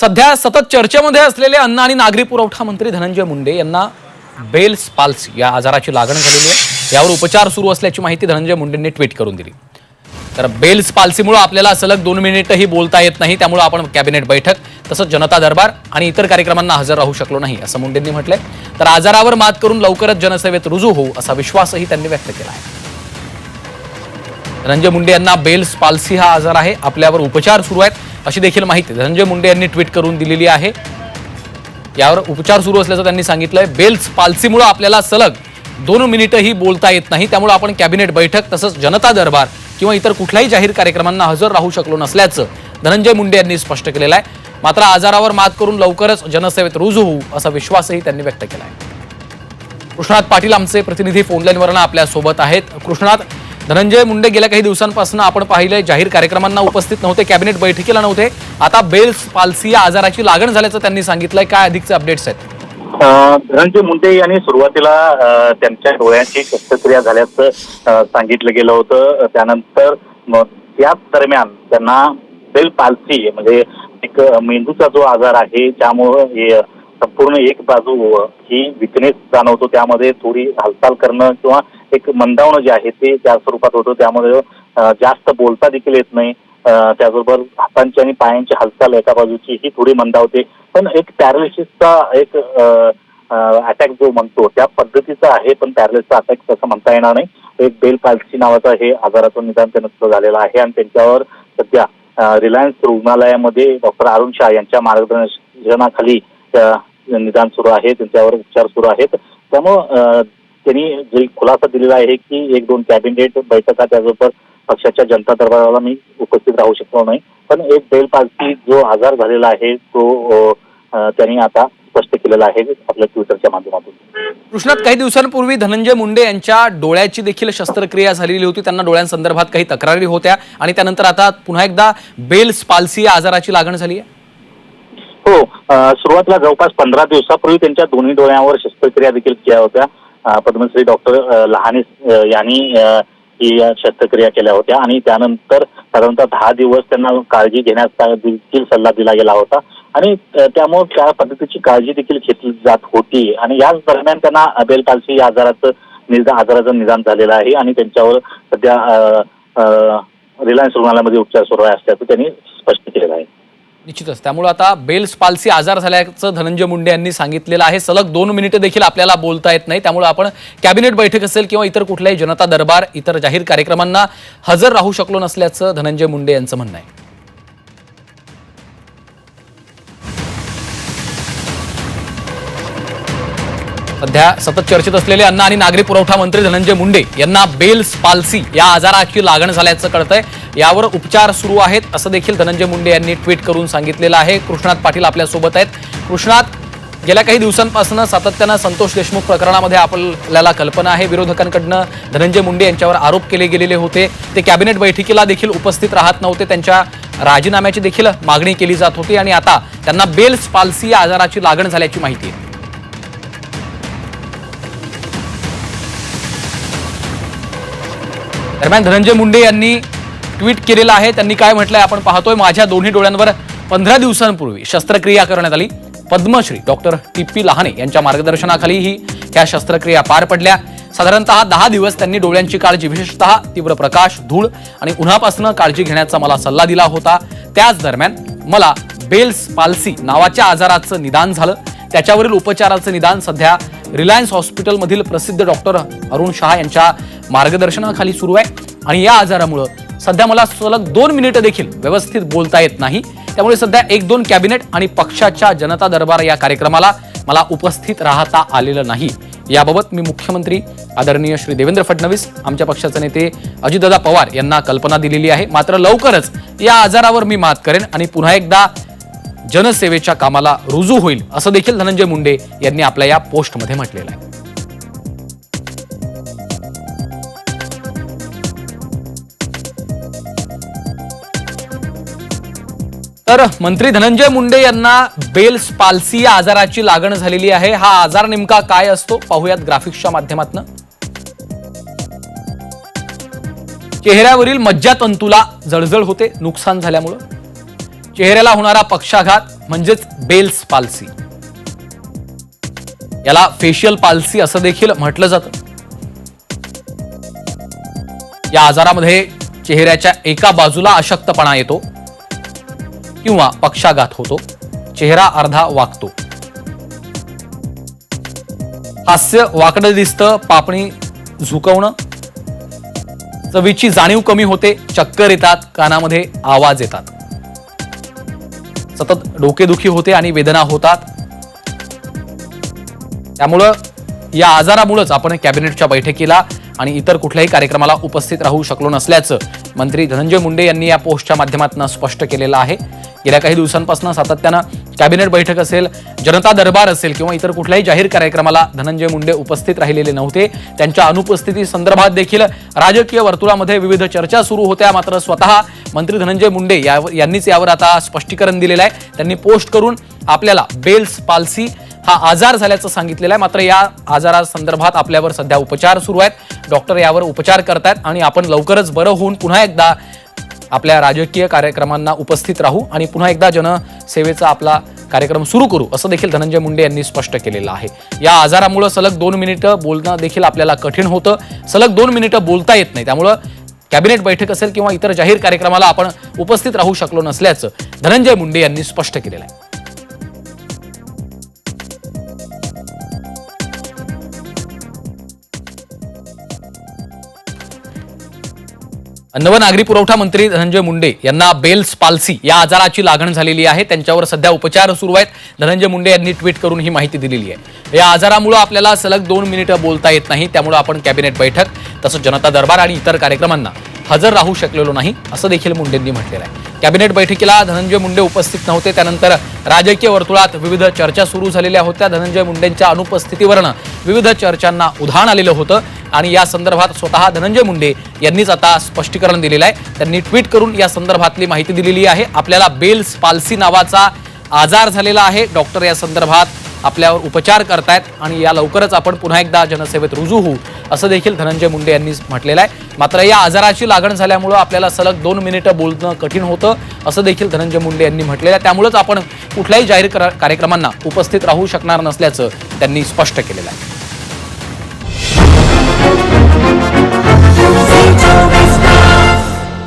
सध्या सतत चर्चेमध्ये असलेले अन्न आणि नागरी पुरवठा मंत्री धनंजय मुंडे यांना बेल्स पाल्सी या आजाराची लागण झालेली आहे. यावर उपचार सुरू असल्याची माहिती धनंजय मुंडेंनी ट्विट करून दिली. तर बेल्स पाल्सीमुळे आपल्याला सलग दोन मिनिटही बोलता येत नाही त्यामुळे आपण कॅबिनेट बैठक तसंच जनता दरबार आणि इतर कार्यक्रमांना हजर राहू शकलो नाही असं मुंडेंनी म्हटलंय. तर आजारावर मात करून लवकरच जनसेवेत रुजू होऊ असा विश्वासही त्यांनी व्यक्त केला आहे. धनंजय मुंडे यांना बेल्स पाल्सी हा आजार आहे. आपल्यावर उपचार सुरू आहेत. अशी देखील माहिती धनंजय मुंडे यांनी ट्विट करून दिलेली आहे. यावर उपचार सुरू असल्याचं त्यांनी सांगितलंय. बेल्स पालसीमुळे आपल्याला सलग दोन मिनिटंही बोलता येत नाही. त्यामुळे आपण कॅबिनेट बैठक तसंच जनता दरबार किंवा इतर कुठल्याही जाहीर कार्यक्रमांना हजर राहू शकलो नसल्याचं धनंजय मुंडे यांनी स्पष्ट केलेलं आहे. मात्र आजारावर मात करून लवकरच जनसेवेत रुजू होऊ असा विश्वासही त्यांनी व्यक्त केला आहे कृष्णात पाटील आमचे प्रतिनिधी फोनलाईनवरनं आपल्यासोबत आहेत. कृष्णात धनंजय मुंडे गेल्या काही दिवसांपासून आपण पाहिलंय जाहीर कार्यक्रमांना उपस्थित नव्हते कॅबिनेट बैठकीला नव्हते. आता बेल्स पाल्सी या आजाराची लागण झाल्याचं त्यांनी सांगितलंय. काय अधिकचे अपडेट्स आहेत? धनंजय मुंडे यांनी सुरुवातीला त्यांच्या डोळ्यांची शस्त्रक्रिया झाल्याचं सांगितलं गेलं होतं. त्यानंतर त्याच दरम्यान त्यांना बेल पाल्सी म्हणजे एक मेंदूचा जो आजार आहे त्यामुळं संपूर्ण एक बाजू ही विकनेस जाणवतो. त्यामध्ये थोडी हालचाल करणं किंवा एक मंदावणं जे आहे ते त्या स्वरूपात होतं त्यामध्ये जास्त बोलता देखील येत नाही. त्याचबरोबर हातांची आणि पायांची हालचाल एका बाजूची ही थोडी मंदावते. पण एक पॅरालिसिसचा एक अटॅक जो म्हणतो त्या पद्धतीचा आहे पण पॅरालिसचा अटॅक तसं म्हणता येणार नाही. एक बेल पाल्सी नावाचा हे आजाराचं निदान त्यांचं झालेलं आहे आणि त्यांच्यावर सध्या रिलायन्स रुग्णालयामध्ये डॉक्टर अरुण शाह यांच्या मार्गदर्शनाखाली निदान सुरू आहे त्यांच्यावर उपचार सुरू आहेत. त्यामुळं त्यांनी जे खुलासा दिलेला आहे की एक दोन कॅबिनेट बैठका त्याचबरोबर पक्षाच्या जनता दरबाराला मी उपस्थित राहू शकलो नाही. पण एक बेल पाल्सी जो आजार झालेला आहे तो त्यांनी आता स्पष्ट केलेला आहे आपल्या ट्विटरच्या माध्यमातून. कृष्णात काही दिवसांपूर्वी धनंजय मुंडे यांच्या डोळ्याची देखील शस्त्रक्रिया झालेली होती. त्यांना डोळ्यांसंदर्भात काही तक्रारी होत्या आणि त्यानंतर आता पुन्हा एकदा बेल्स पाल्सी या आजाराची लागण झाली आहे. हो सुरुवातीला जवळपास पंधरा दिवसापूर्वी त्यांच्या दोन्ही डोळ्यांवर शस्त्रक्रिया देखील केल्या होत्या. पद्मश्री डॉक्टर लहाने यांनी ही शस्त्रक्रिया केल्या होत्या आणि त्यानंतर साधारणतः दहा दिवस त्यांना काळजी घेण्याचा देखील सल्ला दिला गेला होता. आणि त्यामुळे त्या पद्धतीची काळजी देखील घेतली जात होती. आणि याच दरम्यान त्यांना अबेल पाल्सी या आजाराचं निदान आजाराचं निदान झालेलं आहे आणि त्यांच्यावर सध्या रिलायन्स रुग्णालयामध्ये उपचार सुरू आहे असल्याचं त्यांनी स्पष्ट केलेलं आहे. निश्चितच त्यामुळे आता बेल्स पाल्सी आजार झाल्याचं धनंजय मुंडे यांनी सांगितलेलं आहे. सलग दोन मिनिटं देखील आपल्याला बोलता येत नाही. त्यामुळे आपण कॅबिनेट बैठक असेल किंवा इतर कुठल्याही जनता दरबार इतर जाहीर कार्यक्रमांना हजर राहू शकलो नसल्याचं धनंजय मुंडे यांचं म्हणणं आहे. सध्या सतत चर्चेत असलेले अन्न आणि नागरी पुरवठा मंत्री धनंजय मुंडे यांना बेल्स पाल्सी या आजाराची लागण झाल्याचं कळतंय. यावर उपचार सुरू आहेत असं देखील धनंजय मुंडे यांनी ट्विट करून सांगितलेलं आहे. कृष्णात पाटील आपल्यासोबत आहेत. कृष्णात गेल्या काही दिवसांपासून सातत्यानं संतोष देशमुख प्रकरणामध्ये आपल्याला कल्पना आहे. विरोधकांकडनं धनंजय मुंडे यांच्यावर आरोप केले गेलेले होते. ते कॅबिनेट बैठकीला देखील उपस्थित राहत नव्हते. त्यांच्या राजीनाम्याची देखील मागणी केली जात होती आणि आता त्यांना बेल्स पाल्सी या आजाराची लागण झाल्याची माहिती आहे. दरम्यान धनंजय मुंडे यांनी ट्विट केलेलं आहे. त्यांनी काय म्हटलंय आपण पाहतोय. माझ्या दोन्ही डोळ्यांवर पंधरा दिवसांपूर्वी शस्त्रक्रिया करण्यात आली. Padmashri doctor T P Lahane यांच्या मार्गदर्शनाखाली ही ह्या शस्त्रक्रिया पार पडल्या. साधारणतः दहा दिवस त्यांनी डोळ्यांची काळजी विशेषतः तीव्र प्रकाश धूळ आणि उन्हापासून काळजी घेण्याचा मला सल्ला दिला होता. त्याच दरम्यान मला बेल्स पाल्सी नावाच्या आजाराचं निदान झालं. त्याच्यावरील उपचाराचं निदान सध्या रिलायन्स हॉस्पिटलमधील प्रसिद्ध डॉक्टर अरुण शहा यांच्या मार्गदर्शनाखाली सुरू आहे. आणि या आजारामुळं सध्या मला सलग दोन मिनिटं देखील व्यवस्थित बोलता येत नाही. त्यामुळे सध्या एक दोन कॅबिनेट आणि पक्षाच्या जनता दरबार या कार्यक्रमाला मला उपस्थित राहता आलेलं नाही. याबाबत मी मुख्यमंत्री आदरणीय श्री देवेंद्र फडणवीस आमच्या पक्षाचे नेते अजितदादा पवार यांना कल्पना दिलेली आहे. मात्र लवकरच या आजारावर मी मात करेन आणि पुन्हा एकदा जनसेवेच्या कामाला रुजू होईल असं देखील धनंजय मुंडे यांनी आपल्या या पोस्टमध्ये म्हटलेलं आहे. तर मंत्री धनंजय मुंडे यांना बेल्स पाल्सी या आजाराची लागण झालेली आहे. हा आजार नेमका काय असतो? पाहूयात ग्राफिक्सच्या माध्यमातून. चेहऱ्यावरील मज्जातंतूला जळजळ होते नुकसान झाल्यामुळं. चेहऱ्याला होणारा पक्षाघात म्हणजेच बेल्स पाल्सी. याला फेशियल पाल्सी असं देखील म्हटलं जातं. या आजारामध्ये चेहऱ्याच्या एका बाजूला अशक्तपणा येतो किंवा पक्षाघात होतो. चेहरा अर्धा वाकतो. हास्य वाकडं दिसतं पापणी झुकवणं. चवीची जाणीव कमी होते चक्कर येतात कानामध्ये आवाज येतात. सतत डोकेदुखी होते आणि वेदना होतात. त्यामुळं या आजारामुळेच आपण कॅबिनेटच्या बैठकीला आणि इतर कुठल्याही कार्यक्रमाला उपस्थित राहू शकलो नसल्याचं मंत्री धनंजय मुंडे यांनी या पोस्टच्या माध्यमातून स्पष्ट केलेलं आहे. गेल्या काही दिवसांपासून सातत्यानं कॅबिनेट बैठक असेल जनता दरबार असेल किंवा इतर कुठल्याही जाहीर कार्यक्रमाला धनंजय मुंडे उपस्थित राहिलेले नव्हते. त्यांच्या अनुपस्थिती संदर्भात देखील राजकीय वर्तुळामध्ये विविध चर्चा सुरू होत्या. मात्र स्वतः मंत्री धनंजय मुंडे यावर यांनीच यावर आता स्पष्टीकरण दिलेलं आहे. त्यांनी पोस्ट करून आपल्याला बेल्स पाल्सी हा आजार झाल्याचं सांगितलेलं आहे. मात्र या आजारासंदर्भात आपल्यावर सध्या उपचार सुरू आहेत. डॉक्टर यावर उपचार करतायत आणि आपण लवकरच बरं होऊन पुन्हा एकदा आपल्या राजकीय कार्यक्रमांना उपस्थित राहू आणि पुन्हा एकदा जनसेवेचा आपला कार्यक्रम सुरू करू असं देखील धनंजय मुंडे यांनी स्पष्ट केलेलं आहे. या आजारामुळं सलग दोन मिनिटं बोलणं देखील आपल्याला कठीण होतं. सलग दोन मिनिटं बोलता येत नाही त्यामुळं कॅबिनेट बैठक असेल किंवा इतर जाहीर कार्यक्रमाला आपण उपस्थित राहू शकलो नसल्याचं धनंजय मुंडे यांनी स्पष्ट केलेलं आहे. अन्न व नागरी पुरवठा मंत्री धनंजय मुंडे यांना बेल्स पाल्सी या आजाराची लागण झालेली आहे. त्यांच्यावर सध्या उपचार सुरू आहेत. धनंजय मुंडे यांनी ट्विट करून ही माहिती दिलेली आहे. या आजारामुळे आपल्याला सलग दोन मिनिटं बोलता येत नाही. त्यामुळे आपण कॅबिनेट बैठक तसंच जनता दरबार आणि इतर कार्यक्रमांना हजर राहू शकलेलो नाही असं देखील मुंडेंनी म्हटलेलं आहे. कॅबिनेट बैठकीला धनंजय मुंडे उपस्थित नव्हते. त्यानंतर राजकीय वर्तुळात विविध चर्चा सुरू झालेल्या होत्या. धनंजय मुंडेंच्या अनुपस्थितीवरनं विविध चर्चांना उधाण आलेलं होतं. आणि या संदर्भात स्वतः धनंजय मुंडे यांनीच आता स्पष्टीकरण दिलेलं आहे. त्यांनी ट्विट करून या संदर्भातली माहिती दिलेली आहे. आपल्याला बेल्स पाल्सी नावाचा आजार झालेला आहे. डॉक्टर या संदर्भात आपल्यावर उपचार करतायत आणि या लवकरच आपण पुन्हा एकदा जनसेवेत रुजू होऊ असं देखील धनंजय मुंडे यांनी म्हटलेलं आहे. मात्र या आजाराची लागण झाल्यामुळं आपल्याला सलग दोन मिनिटं बोलणं कठीण होतं असं देखील धनंजय मुंडे यांनी म्हटलेलं आहे. त्यामुळेच आपण कुठल्याही जाहीर कार्यक्रमांना उपस्थित राहू शकणार नसल्याचं त्यांनी स्पष्ट केलेलं आहे.